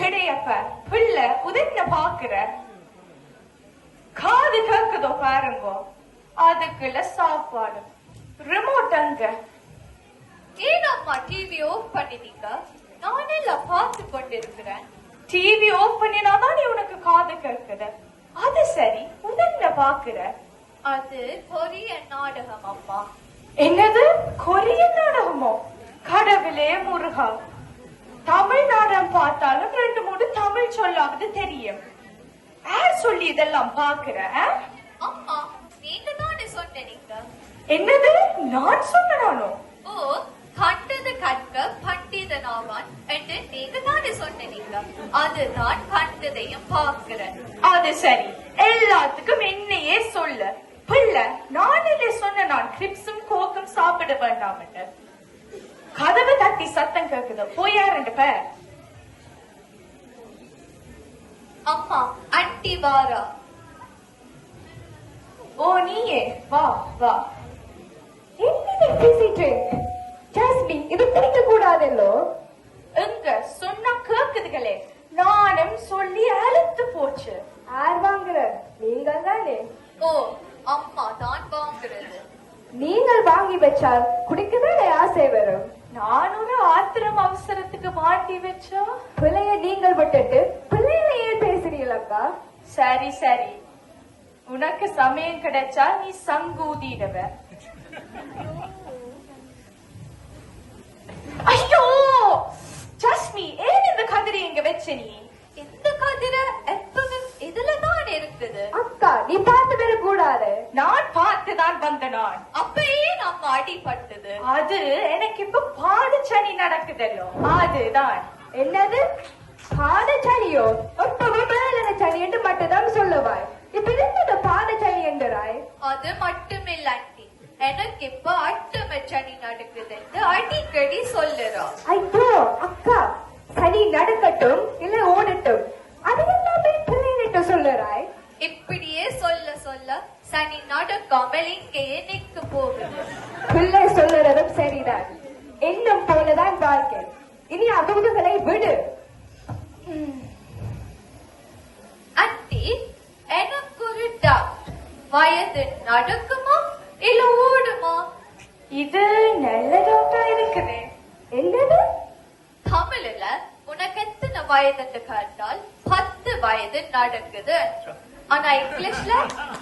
கிடையப்ப பிள்ளை உதவின பாக்குற. காது கேக்குதோ பாருங்க அதுக்குள்ள சாப்பாடு. ரிமோட் அங்க. ஏனம்மா டிவி ஆஃப் பண்ணிட்டீங்க? நானெல்லாம் பார்த்து கொண்டிருக்கிறேன். டிவி ஆஃப் பண்ணினாதான் நீ உனக்கு காது கேட்குது அது சரி உதன்ன பாக்குற. அது கொரியன் நாடகம் அம்மா என்னது? கொரியன் நாடகமோ? கடவுளே முருகா. தமிழ் நாடகம் பார்த்தாலும் ரெண்டு மூணு தமிழ் சொல்லாவது தெரியும். யார் சொல்லி இதெல்லாம் பாக்குற? அம்மா நீங்க தானே சொன்னீங்க என்னது? நான் சொன்னானோ ஓ கண்டது கற்க பண்டிதனாவான் என்று நீங்க? தானே சொன்னீங்க அதுதான் கண்டதையும் பார்க்கிறேன். அது சரி எல்லாத்துக்கும் என்னையே சொல்லு பிள்ளை நானிலே சொன்ன நான் கிரிப்ஸும் கோக்கும் சாப்பிட வேண்டாம் கதவு தட்டி சத்தம் கேக்குது பேர் அம்மா அண்டி வாரா. ஓ நீயே? வா வா. என்னது பிஸி ட்ரிங்க் ஜாஸ்மி இது குடிக்க கூடாதல்லோ எங்க? சொன்னா கேக்குதுகளே. நானும் சொல்லி அழுத்து போச்சு. யார் வாங்குற? நீங்கள் தானே. ஓ அம்மா தான் வாங்குறது. நீங்கள் வாங்கி வச்சால் குடிக்கதானே ஆசை வரும்? நான் ஒரு ஆத்திரம் அவசரத்துக்கு மாட்டி வச்சா? பிள்ளைய நீங்கள் விட்டுட்டு பிள்ளையில ஏன் பேசுறீங்களக்கா சரி சரி. உனக்கு சமயம் கிடைச்சா நீ சங்கூதிடுவ ஐயோ! ஜஸ்மி ஏன் இந்த கதிரி இங்க வச்ச நீ? இந்த கதிர இருக்குது அக்கா நீ பார்த்து வர கூடாது. நான் பார்த்துதான் வந்த நான் அப்பயே நம்ம அடிபட்டது. அது எனக்கு இப்ப பாடுச்சனி நடக்குதல்லோ. அதுதான். என்னது? பாதச்சனியோ எப்பவும் வேலன சனி என்று மட்டும்தான் சொல்லுவாய். இப்ப இருந்தது பாதச்சனி என்றாய். அது மட்டுமில்ல ஆண்டி. எனக்கு இப்ப அட்டம சனி நடக்குது என்று அடிக்கடி சொல்லுறோம். ஐயோ அக்கா சனி நடக்கட்டும் இல்ல ஓடட்டும். சனி நடக்காமல் இங்கேயே நிக்க போகுது. பிள்ளை சொல்லுறதும் சரிதான். எண்ணம் போலதான் வாழ்க்கை. இனி அதுகளை விடு. ஆண்டி எனக்கு ஒரு டவுட் வயது நடக்குமா இல்ல ஓடுமா? இது நல்ல டவுட்டா இருக்குது என்னது? தமிழ்ல உனக்கு எத்தனை வயதுன்னு கேட்டால் பத்து வயது நடக்குது என்றோம். ஆனா இங்கிலீஷ்ல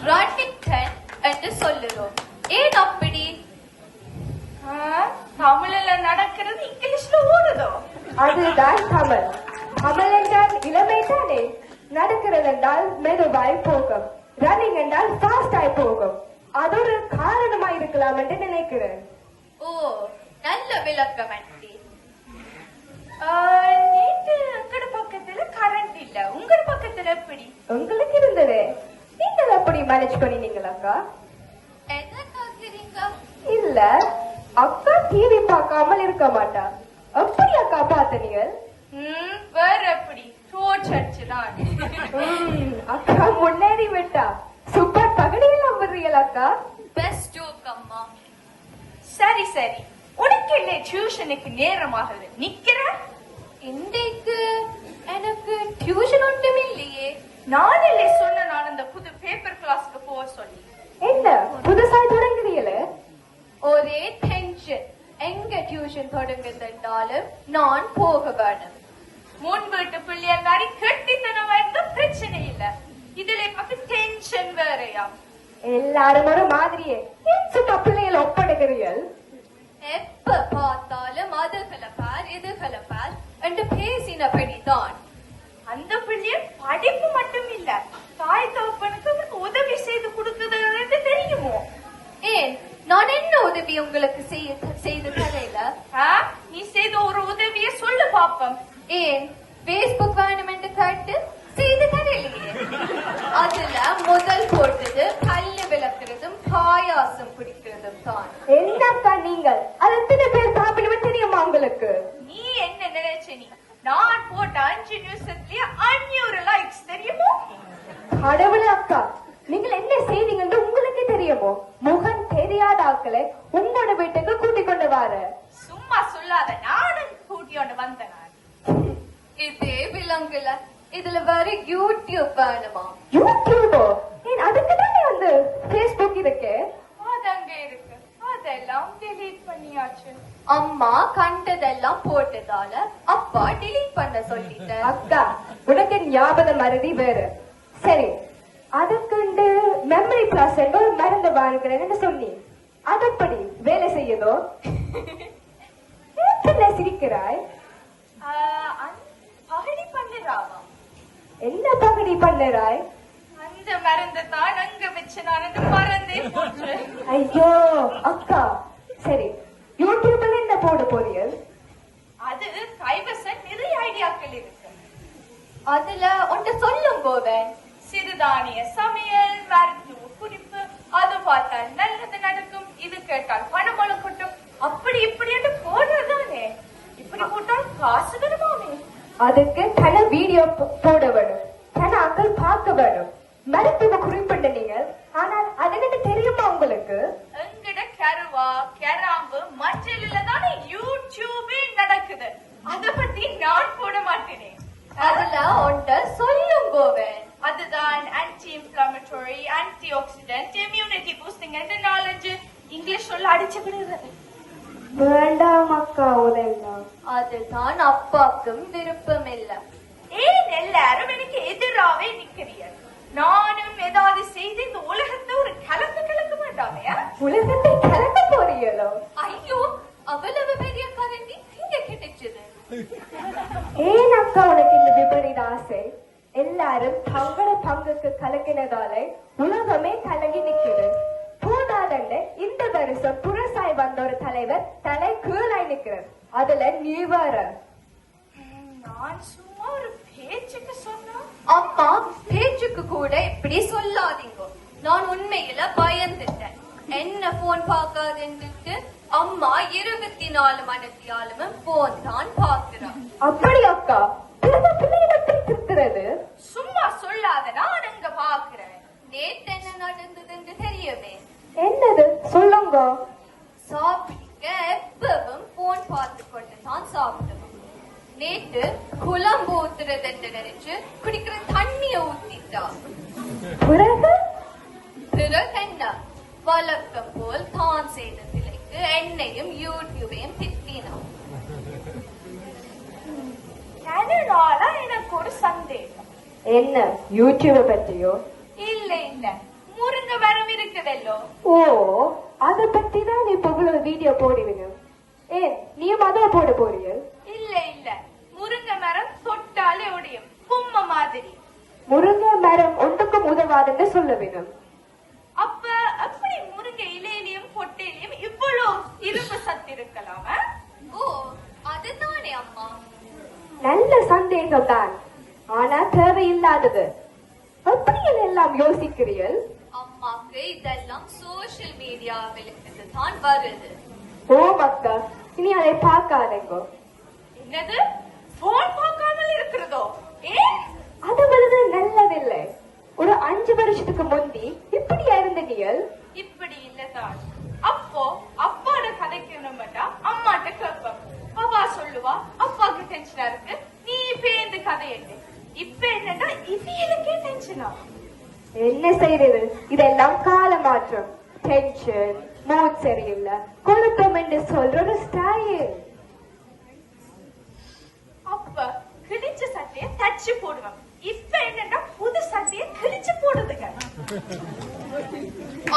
ரன்னிங் டென் என்று சொல்லுறோம். ஏன் அப்படி? தமிழ்ல நடக்கிறது இங்கிலீஷ்ல ஓடுதோ? அதுதான் தமிழ். தமிழ் என்றால் இளமை தானே நடக்கிறது என்றால் மெதுவாய் போகும். ரன்னிங் என்றால் ஃபாஸ்டாய் போகும். அது ஒரு காரணமா இருக்கலாம் என்று நினைக்கிறேன். ஓ நல்ல விளக்கம் ஆண்டி. நேத்து எங்கட பக்கத்துல கரண்ட் இல்ல. உங்க பக்கத்துல எப்படி உங்களுக்கு இருந்தது. நீங்கள் அப்படி மேனேஜ் பண்ணினீங்களாக்கா என்ன கேக்குறீங்க இல்ல அக்கா டிவி பார்க்காமல் இருக்க மாட்டா. எப்படி அக்கா பார்த்தீங்க ம், வேற எப்படி அக்கா முன்னேறி விட்டா. சூப்பர் பகடியில் நம்புறீங்களா அக்கா? பெஸ்ட் ஜோக் அம்மா. சரி சரி. உனக்கு இல்லை டியூஷனுக்கு நேரமாகுது நிக்கிற இன்றைக்கு எனக்கு டியூஷன் ஒன்றும் இல்லையே. நான் இல்லை சொன்ன நான் அந்த புது பேப்பர் கிளாஸ்க்கு போக சொல்லி. என்ன? புதுசாய் தொடங்குறீங்களே? ஒரே டென்ஷன் எங்க டியூஷன் தொடங்குதுன்றாலும் நான் போக வேணும். முன் வீட்டு பிள்ளையார் மாதிரி கெட்டித்தனமா இருந்தா பிரச்சனை இல்ல. இதுல பார்த்து டென்ஷன் வேறயா? எல்லாரும் ஒரு மாதிரியே. பிள்ளைகளை ஒப்படைக்கிறீர்கள்? எப்ப பார்த்தாலும் அதுகளை பார் இதுகளை பார். என்று பேசினபடிதான் அந்த பிள்ளையர் படிப்பு மட்டும் இல்ல தாய் தகப்பனுக்கு உதவி செய்து கொடுக்குறது தெரியுமோ? ஏன் நான் என்ன உதவி உங்களுக்கு செய்ய செய்து தரையில நீ செய்த ஒரு உதவிய சொல்லு பாப்போம். ஏன் பேஸ்புக் வேணும் என்று கேட்டு செய்து தரலையே? அதுல முதல் போட்டது பல்லு விளக்குறதும் பாயாசம் குடிக்கிறதும் தான் என்னக்கா நீங்கள் அது எத்தனை பேர் சாப்பிடுவேன் தெரியுமா உங்களுக்கு நீ என்ன நினைச்ச நீ நான் போட்ட அஞ்சு நிமிஷத்துலயே அஞ்சூறு லைக்ஸ் தெரியுமோ கடவுளே அக்கா நீங்கள் என்ன செய்தீங்கன்னு உங்களுக்கே தெரியுமோ முகம் தெரியாத ஆட்களை உங்களோட வீட்டுக்கு கூட்டிக் கொண்டு வார சும்மா சொல்லாத நானும் கூட்டியோண்டு வந்தேன் நான். இதே விலங்குல இதுல வேற யூடியூப் வேணுமா? யூடியூபோ? ஏன் அதுக்கு தானே வந்து Facebook இருக்கு? அது அங்க இருக்கு. அதெல்லாம் delete பண்ணியாச்சு. அம்மா கண்டதெல்லாம் போட்டதால அப்பா delete பண்ண சொல்லிட்டேன் அக்கா உனக்கு ஞாபக மருதி வேறு. சரி அதுக்குண்டு மெமரி பிளாஸ் ஒரு மருந்து வாங்குறேன்னு சொன்னி. அதப்படி வேலை செய்யுதோ? சிரிக்கிறாய் ஆஹ், அந்த பகடி பண்ணுறாவா என்ன பகடி பண்ணுறாய்? அந்த மருந்து தான் அங்க வச்சு நான் அந்த மறந்தே ஐயோ அக்கா. சரி யூடியூப்ல என்ன போட போறீர்கள்? அது கைவசம் நிறைய ஐடியாக்கள் இருக்கு. அதுல ஒன்று சொல்லும் கோவன் சிறுதானிய சமையல் மருத்துவ குறிப்பு அது பார்த்தா நல்லது நடக்கும். இது கேட்டால் பணமளம் கொட்டும் அப்படி இப்படி என்று போடுறதானே இப்படி போட்டால் காசு வருமாமே அதுக்கு தன வீடியோ போட வேணும் அக்கள் பார்க்க வேணும் மருத்துவ குறிப்பிட்ட நீங்கள் ஆனால் அது எனக்கு தெரியுமா உங்களுக்கு? எங்கட கருவா கெராம்பு மஞ்சள்ல தானே யூடியூபே நடக்குது. அத பத்தி நான் போட மாட்டேனே. அதுல ஒன்று சொல்லும் கோவன் அதுதான் anti inflammatory antioxidant immunity boosting என்று நாலஞ்சு? இங்கிலீஷ் சொல்ல அடிச்சு விடுறது. வேண்டாம் அக்கா உதெல்லாம் அதுதான் அப்பாக்கும் விருப்பம் இல்ல ஏன் எல்லாரும் எனக்கு எதிராவே நிக்கிறீர்கள் நானும் ஏதாவது செய்து இந்த உலகத்தை ஒரு கலந்து கலக்க ஆ? உலகத்தை கலக்க போறீங்களோ ஐயோ அவ்வளவு பெரிய கரண்டி இங்க கிடைச்சது? ஏன் அக்கா உனக்கு இந்த விபரீத ஆசை? எல்லாரும் தங்கள பங்குக்கு கலக்கினதால உலகமே கலங்கி நிக்குது போதாதண்ட இந்த வருஷம் புரசாய் வந்த ஒரு தலைவர் தலை கீழாய் நிக்கிறார். அதுல நீ வர நான் சும்மா ஒரு பேச்சுக்கு சொன்னா? அம்மா பேச்சுக்கு கூட இப்படி சொல்லாதீங்க. நான் உண்மையில பயந்துட்டேன். என்ன போன் பார்க்காதுன்னுட்டு அம்மா இருபத்தி நாலு மணித்தியாலுமே போன் தான் பாக்குறான் அப்படி அக்கா? திருத்துறது சும்மா சொல்லாத நான் அங்க பாக்குறேன் நேத்து என்ன நடந்ததுன்னு தெரியுமே? என்னது? சொல்லுங்க. சாப்பிட எப்பவும் போன் பார்த்து கொண்டு தான் சாப்பிடுவோம் நேத்து குழம்பு ஊத்துறதுன்னு நினைச்சு குடிக்கிற தண்ணிய ஊத்திட்டா. பிறகு? பிறகு என்ன? வழக்கம் போல் தான் செய்த சிலைக்கு எண்ணெயும் யூடியூபையும் திட்டினான் அதனால எனக்கு ஒரு சந்தேகம். என்ன? யூடியூப் பத்தியோ இல்ல இல்ல. ஓ அத பத்தி தான் இப்ப வீடியோ போடுவீங்க ஏன் நீயும் அதான் போட போறீங்க இல்ல இல்ல. முருங்க மரம் தொட்டாலே உடையும் பொம்மை மாதிரி. முருங்கை மரம் ஒன்றுக்கும் உதவாதுன்னு சொல்ல வேணும். அப்ப அப்படி முருங்கை இலையிலையும் பொட்டையிலையும் இவ்வளவு இரும்பு சத்து இருக்கலாமா ஓ அதுதானே அம்மா. நல்ல சந்தேகம் தான் ஆனா தேவையில்லாதது. எப்படி எல்லாம் யோசிக்கிறீர்கள்? அம்மாக்கு இதெல்லாம் சோஷியல் மீடியாவிலுக்கு தான் வருது. ஓ மக்கா இனி அதை பார்க்காதேங்கோ. என்னது? போன் பார்க்காமல் இருக்கிறதோ? ஏன் அது வருது நல்லதில்லை. ஒரு அஞ்சு வருஷத்துக்கு முந்தி இப்படியா இருந்தீர்கள் இப்படி இல்லதான். அப்போ அப்பாட கதைக்கணும்டா அம்மாட்ட கேட்போம். அவா சொல்லுவா அப்பாக்கு டென்ஷனா இருக்கு? நீ பேந்து கதையட்டு இப்ப என்னடா இவியலுக்கே டென்ஷனா? என்ன செய்யறது இதெல்லாம் கால மாற்றம் டென்ஷன் மூட் சரியில்லை. கொழுப்பம் என்று சொல்ற ஒரு ஸ்டைல் அப்ப கிழிச்ச சட்டைய தச்சு போடுவேன் இப்ப என்னடா புது சட்டைய கிழிச்சு போடுதுங்க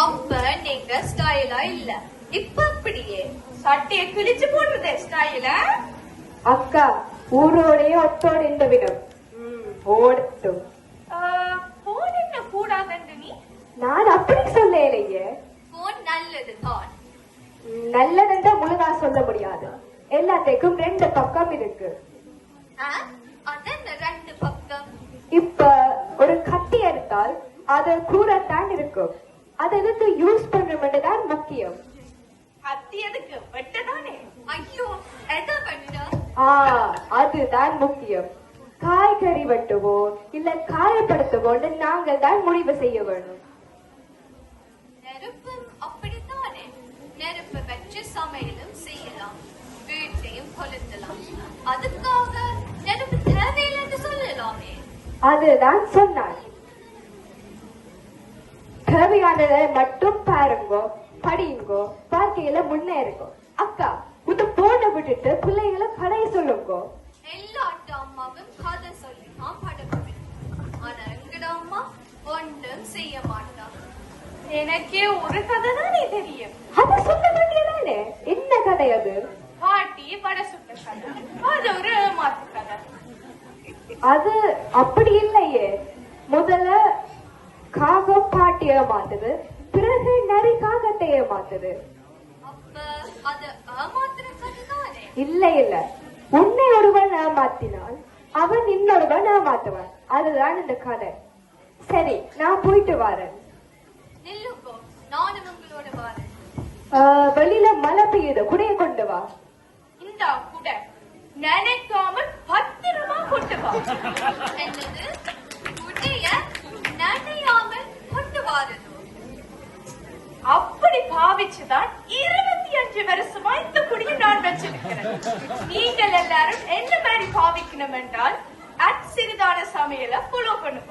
அப்ப நீங்க ஸ்டைலா இல்ல. இப்ப அப்படியே சட்டைய கிழிச்சு போடுறது ஸ்டைல அக்கா ஊரோடைய ஒத்தோடு இந்த விடம் வெட்டதானே? ஐயோ எதை பண்ண ஆ அதுதான் முக்கியம். காய்கறி வெட்டுவோ இல்ல காயப்படுத்துவோன்னு நாங்கள் தான் முடிவு செய்ய வேணும். நெருப்பு அப்படித்தானே? நெருப்பு வச்சு சமையலும் செய்யலாம். வீட்டையும் கொளுத்தலாம். அதுக்காக நெருப்பு தேவை அதுதான் சொன்னான் தேவையானதை மட்டும் பாருங்கோ. படியுங்கோ வாழ்க்கையில முன்னேறுங்கோ அக்கா உத்த போன விட்டுட்டு பிள்ளைகளை கடைய சொல்லுங்கோ. எல்லா அட்டா அம்மாவும் கதை சொல்லி தான் படுப்பேன். ஆனா எங்கட அம்மா ஒன்றும் செய்ய மாட்டா. எனக்கே ஒரு கதை தானே தெரியும். அத சொல்ல வேண்டியதானே? என்ன கதை அது? பாட்டி வடை சுட்ட கதை. அது ஒரு ஏமாத்து கதை. அது அப்படி இல்லையே. முதல்ல காகம் பாட்டிய மாத்துது பிறகு நரி காகத்தை ஏமாத்துது இல்ல இல்ல. உன்னை ஒருவன் ஏமாத்தினால் அவன் இன்னொருவன் ஏமாத்துவான். அதுதான் இந்த கதை. சரி நான் போயிட்டு வரேன். வெளியில மழை பெய்யுது. குடைய கொண்டு வா. இந்தா கூட. நினைக்காம பத்திரமா கொண்டு வா. என்னது? உடைய நீங்கள் எல்லாரும் என்ன மாதிரி பாவிக்கணும் என்றால் அட் சிறிதான சமையலை ஃபாலோ பண்ணுவோம்